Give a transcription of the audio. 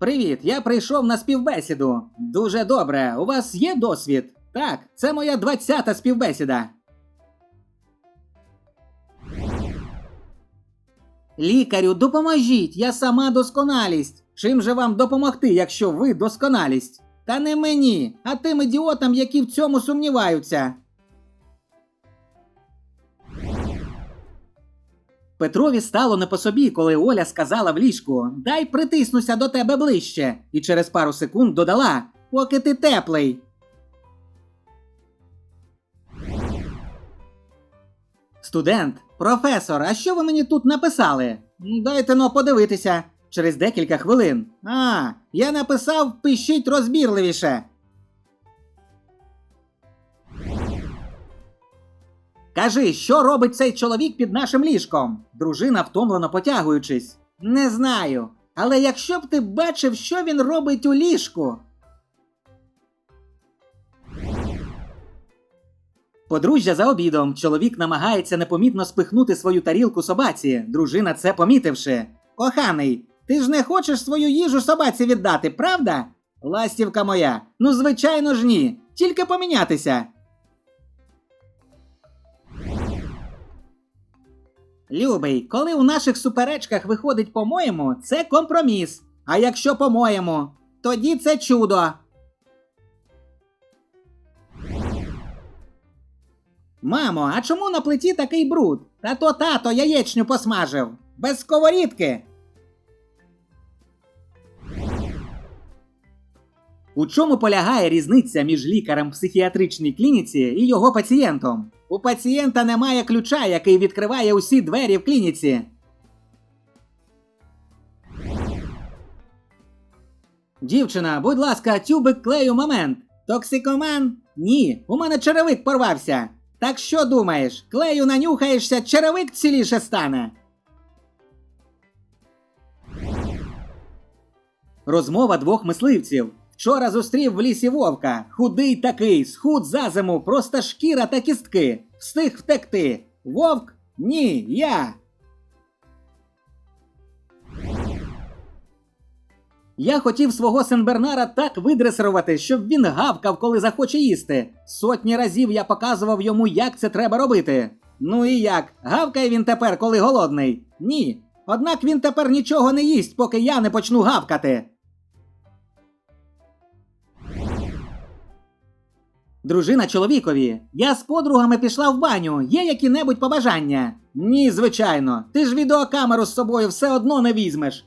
Привіт, я прийшов на співбесіду. Дуже добре. У вас є досвід? Так, це моя двадцята співбесіда. Лікарю, допоможіть, я сама досконалість. Чим же вам допомогти, якщо ви досконалість? Та не мені, а тим ідіотам, які в цьому сумніваються. Петрові стало не по собі, коли Оля сказала в ліжку Дай притиснуся до тебе ближче, і через пару секунд додала Поки ти теплий. Студент, професор, а що ви мені тут написали? Дайте но подивитися. Через декілька хвилин. А, я написав пишіть розбірливіше. Кажи, що робить цей чоловік під нашим ліжком? Дружина втомлено потягуючись. Не знаю. Але якщо б ти бачив, що він робить у ліжку. Подружжя за обідом. Чоловік намагається непомітно спихнути свою тарілку собаці. Дружина це помітивши. Коханий, ти ж не хочеш свою їжу собаці віддати, правда? Ластівка моя. Ну, звичайно ж ні. Тільки помінятися. Любий, коли у наших суперечках виходить по-моєму, це компроміс. А якщо по-моєму, тоді це чудо. Мамо, а чому на плиті такий бруд? Та то тато яєчню посмажив. Без сковорідки. У чому полягає різниця між лікарем в психіатричній клініці і його пацієнтом? У пацієнта немає ключа, який відкриває усі двері в клініці. Дівчина, будь ласка, тюбик клею момент. Токсикоман? Ні, у мене черевик порвався. Так що думаєш, клею нанюхаєшся, черевик ціліше стане. Розмова двох мисливців. Вчора зустрів в лісі вовка. Худий такий, схуд за зиму, просто шкіра та кістки. Встиг втекти. Вовк? Ні, я. Я хотів свого Сенбернара так видресирувати, щоб він гавкав, коли захоче їсти. Сотні разів я показував йому, як це треба робити. Ну і як? Гавкає він тепер, коли голодний? Ні. Однак він тепер нічого не їсть, поки я не почну гавкати. Дружина чоловікові. Я з подругами пішла в баню. Є які-небудь побажання? Ні, звичайно. Ти ж відеокамеру з собою все одно не візьмеш.